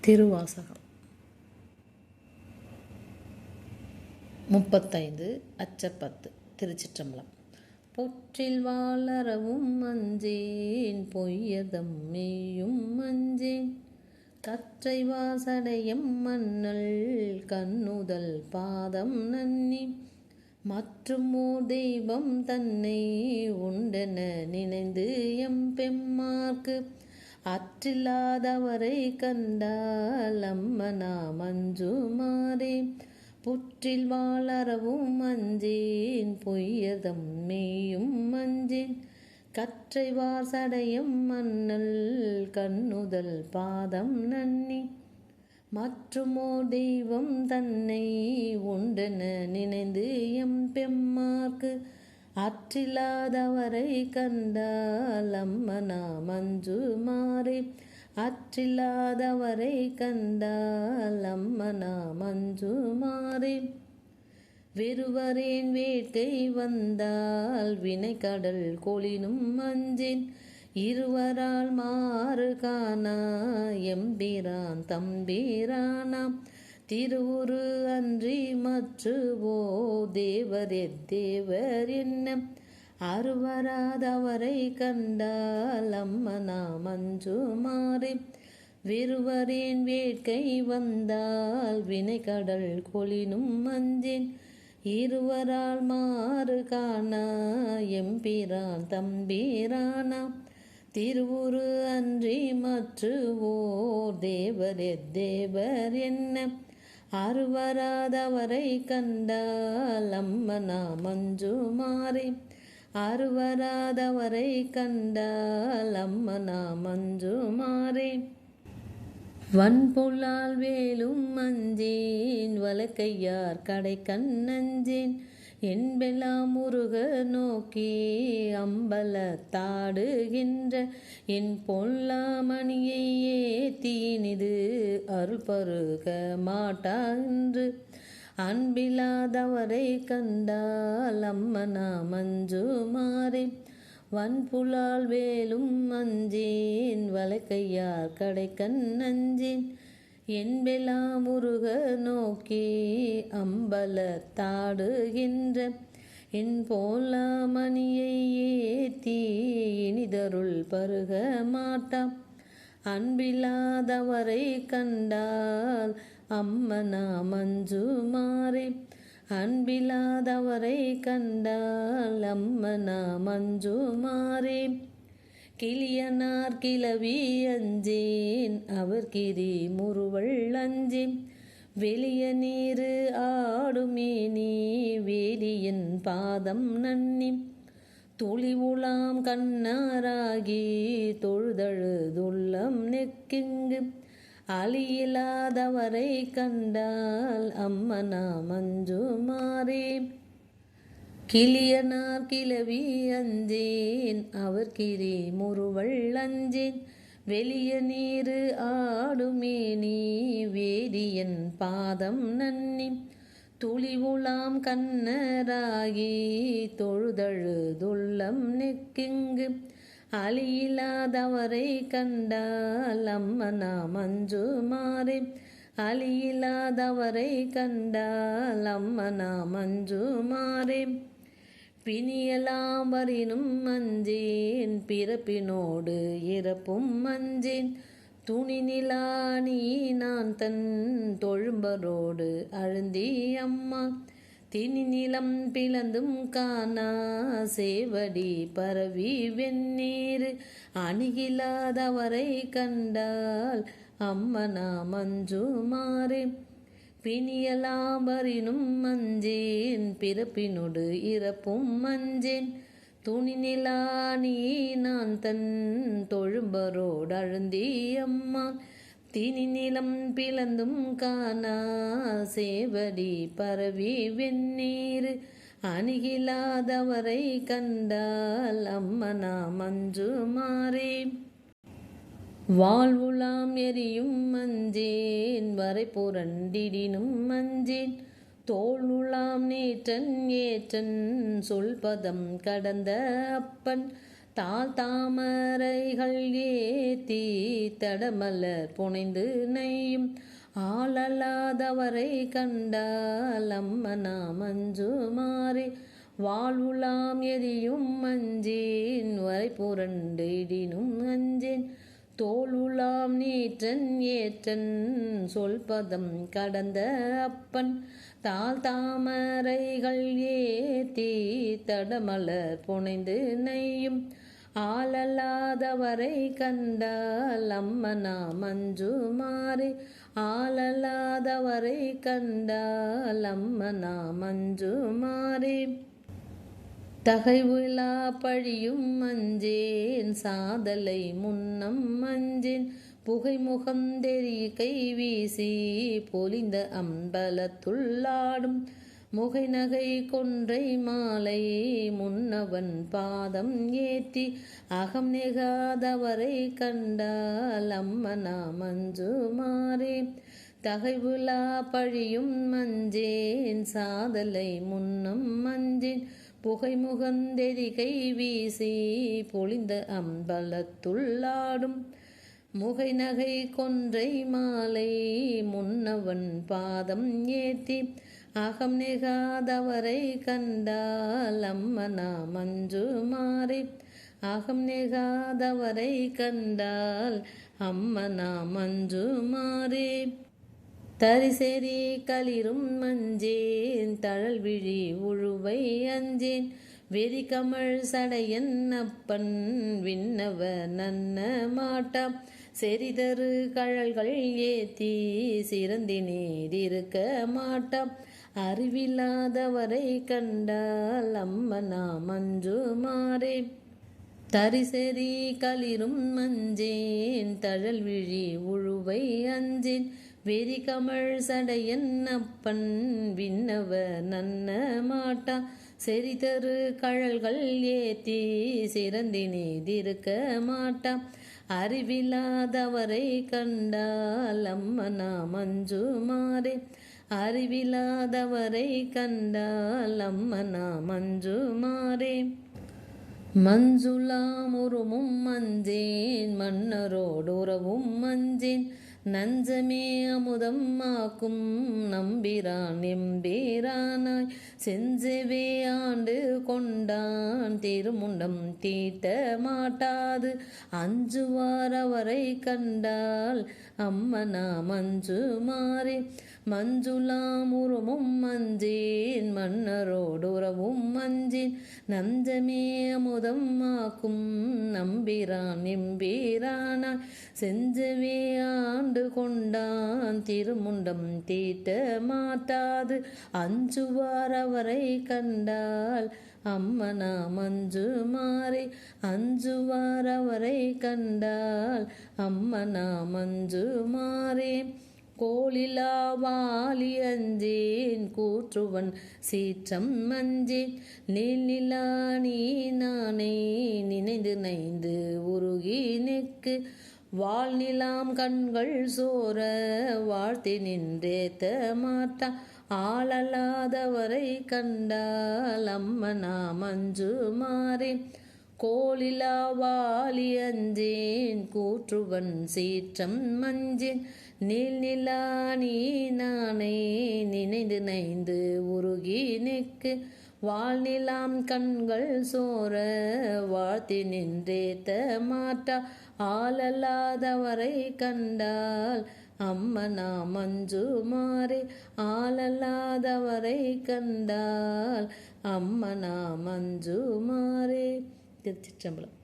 திருவாசகம். முப்பத்தைந்து அச்சப்பத்து திருச்சிற்றம்பலம். பொற்றில் வாழறவும் மஞ்சேன் பொய்யதம் மேயும் மஞ்சேன். கற்றை வாசடையம் மன்னல் கண்ணுதல் பாதம் நன்னி. மற்றும் ஓர் தெய்வம் தன்னை உண்டென நினைந்து எம் பெம்மார்க்கு. அற்றில்லாதவரை கண்டால் அம்மனா மஞ்சுமாரே புற்றில் வாழறவும் மஞ்சேன் பொய்யதம் மேயும் மஞ்சேன் கற்றை வாசடையும் மன்னல் கண்ணுதல் பாதம் நன்னி. மற்றுமோ தெய்வம் தன்னை உண்டென நினைந்து எம் பெம்மார்க்கு அற்றில்லாதவரை கண்டால் அம்மனா மஞ்சு மாறே. அற்றில்லாதவரை கண்டால் அம்மனா மஞ்சு மாறே. வெறுவரேன் வேட்கை வந்தால் வினை கடல் கொளினும் மஞ்சேன் இருவரால் மாறு காணா எம்பிரான் தம்பிரானாம் திருவுரு அன்றி மற்றுவோ தேவரே தேவர் என்ன அருவராதவரை கண்டால் அம்மனா மஞ்சு மாறி விறுவரின் வேட்கை வந்தால் வினை கடல் கொளினும் மஞ்சேன் இருவரால் மாறு காணா எம்பிரான் தம்பிரானா. திருவுரு அன்றி மற்றுவோர் தேவரே தேவர் என்ன அருவராதவரை கண்டால் அம்மனா மஞ்சு மாறி. அருவராதவரை கண்டால் அம்மனா மஞ்சு மாறி. வன்புலால் வேலும் மஞ்சேன் வலக்கையார் கடை கண்ணஞ்சேன் என்பெல்லாம் முருக நோக்கி அம்பல தாடுகின்ற என் பொல்லாமணியை ஏத்தீனிது அருள் பருக மாட்டா என்று அன்பில்லாதவரை கண்டால் அம்மனா மஞ்சு மாறி. வன்புலால் வேலும் அஞ்சேன் வலக்கையார் கடைக்கண் நஞ்சேன் என்பெலா முருக நோக்கி அம்பலத்தாடுகின்ற என் என் போலாமணியை ஏத்தி இனிதருள் பருக மாட்டாம் அன்பில்லாதவரை கண்டால் அம்மனா மஞ்சு மாறி. அன்பில்லாதவரை கண்டால் அம்மனா மஞ்சு மாறி. கிளியனார் கிளவி அஞ்சேன் அவர் கிரி முருவள் அஞ்சேன். வெளிய நீரு ஆடுமேனி வேலியின் பாதம் நன்னி. துளி உலாம் கண்ணாராகி தொழுதழுதுள்ளம் நெக்கிங்கு. அழியில்லாதவரை கண்டால் அம்மனா மஞ்சு மாறே கிளியனார் கிளவி அஞ்சேன் அவர் கிரி முருவள் அஞ்சேன். வெளிய நீரு ஆடுமே நீ வேரியன் பாதம் நன்னி துளி உலாம் கண்ணராகி தொழுதழுதுள்ளம் நெக்கிங்கு. அழியில்லாதவரை கண்டால் அம்மனா மஞ்சு மாறே அழியில்லாதவரை கண்டால் அம்மனா மஞ்சு மாறே பிணியலாம் வரினும் மஞ்சேன் பிறப்பினோடு இறப்பும் மஞ்சேன். துணி நிலானி நான் தன் தொழும்பரோடு அழுந்தி அம்மா. தினி நிலம் பிளந்தும் காணா சேவடி பரவி வெந்நீர். அணுகிலாதவரை கண்டால் அம்மனா மஞ்சு மாறே பிணியலாபரினும் மஞ்சேன் பிறப்பினொடு இறப்பும் மஞ்சேன். துணி நிலானி நான் தன் தொழும்பரோடு அழுந்தி அம்மா. தினி நிலம் பிளந்தும் காணா சேவடி பரவி வெந்நீர். அணுகிலாதவரை கண்டால் அம்மனா மஞ்சு மாறே வாழ்வுலாம் எரியும் மஞ்சேன் வரை புரண்டிடினும் மஞ்சேன். தோளுலாம் நேற்றன் ஏற்றன் சொல்பதம் கடந்த அப்பன். தாழ் தாமரைகள் ஏத்தி தடமலர் புனைந்து நெய்யும். ஆளல்லாதவரை கண்டால் அம்மனா மஞ்சுமாறே வாழ்வுலாம் எரியும் மஞ்சேன் வரை புரண்டிடினும் அஞ்சேன் தோளுலாம் நீற்றன் ஏற்றன் சொல்பதம் கடந்த அப்பன். தாழ் தாமரைகள் ஏத்தி தடமலர் புனைந்து நெய்யும். ஆளல்லாதவரை கண்டால் அம்மனா மஞ்சுமாறே ஆளல்லாதவரை கண்டால் அம்மனா மஞ்சுமாறே தகைவிழா பழியும் மஞ்சேன் சாதலை முன்னம் மஞ்சேன். புகை முகந்தெறி கை வீசி பொலிந்த அம்பலத்துள்ளாடும் முகை நகை கொன்றை மாலை முன்னவன் பாதம் ஏற்றி. அகம் நிகாதவரை கண்டால் அம்மனா மஞ்சுமாரே தகைவுலா பழியும் மஞ்சேன் சாதலை முன்னம் மஞ்சேன். புகை முகந்தெரிகை வீசி பொழிந்த அம்பலத்துள்ளாடும். முகை நகை கொன்றை மாலை முன்னவன் பாதம் ஏத்தி அகம் நெகாதவரை கண்டால் அம்மனா மஞ்சுமாறே அகம் நெகாதவரை கண்டால் அம்மனா மஞ்சுமாறே தரிசெறி களிரும் மஞ்சேன் தழல் விழி உழுவை அஞ்சேன். வெறி சடையன் அப்பன் விண்ணவ நன்ன மாட்டாம். செறிதரு கழல்கள் ஏத்தி சிறந்தி நீரிருக்க மாட்டாம். அறிவில்லாதவரை கண்டால் அம்மனா மஞ்சுமாறே தரிசெறி களிரும் மஞ்சேன் தழல் விழி உழுவை அஞ்சேன். வெறி கமல் சடையன் அப்பன் விண்ணவ நன்ன மாட்டா. செறிதரு கழல்கள் ஏத்தி சிறந்தினிதிருக்க மாட்டா. அறிவில்லாதவரை கண்டால் அம்மனா மஞ்சுமாறே அறிவில்லாதவரை கண்டால் அம்மனா மஞ்சுமாறே மஞ்சுளாமுருமும் மஞ்சேன் மன்னரோடுறவும் மஞ்சேன். நஞ்சமே அமுதம் ஆக்கும் நம்பிரான் எம்பீரானாய். செஞ்சவே ஆண்டு கொண்டான் திருமுண்டம் தீட்ட மாட்டாது. அஞ்சுவார் அவரை கண்டால் அம்மனா மஞ்சு மாறி மாறே மஞ்சுளாமுருமும் மஞ்சேன் மன்னரோடுறவும் மஞ்சின் நஞ்சமே அமுதம் ஆக்கும் நம்பிரான் எம்பீரானாய் செஞ்சவே ஆண்டு கொண்டான் திருமுண்டம் தீட்ட மாட்டாது அஞ்சுவார் அவரை கண்டால் அம்மனா மஞ்சு மாறி அஞ்சு வாரவரை கண்டாள் அம்மனா மஞ்சு மாறே கோலிலா வாலி அஞ்சேன் கூற்றுவன் சீற்றம் மஞ்சேன் நீல் நீ நானே நினைந்து நைந்து உருகி நெக்கு வாழ்நிலாம் கண்கள் சோர வாழ்த்தி நின்றேத்த மாட்டா. ஆளல்லாதவரை கண்டால் அம்மனா மஞ்சு மாறே கோலிலா வாலி அஞ்சேன் கூற்றுவன் சீற்றம் மஞ்சேன். நீல் நிலா நீ நானே நினைந்து நைந்து உருகி நெக்கு வாழ்நிலாம் கண்கள் சோர வாழ்த்தி நின்றேத்த மாட்டா. ஆளல்லாதவரை கண்டால் அம்மனா மஞ்சு மாறே ஆளல்லாதவரை கண்டால். அம்மனா மஞ்சு மாறே. திருச்சிற்றம்பலம்.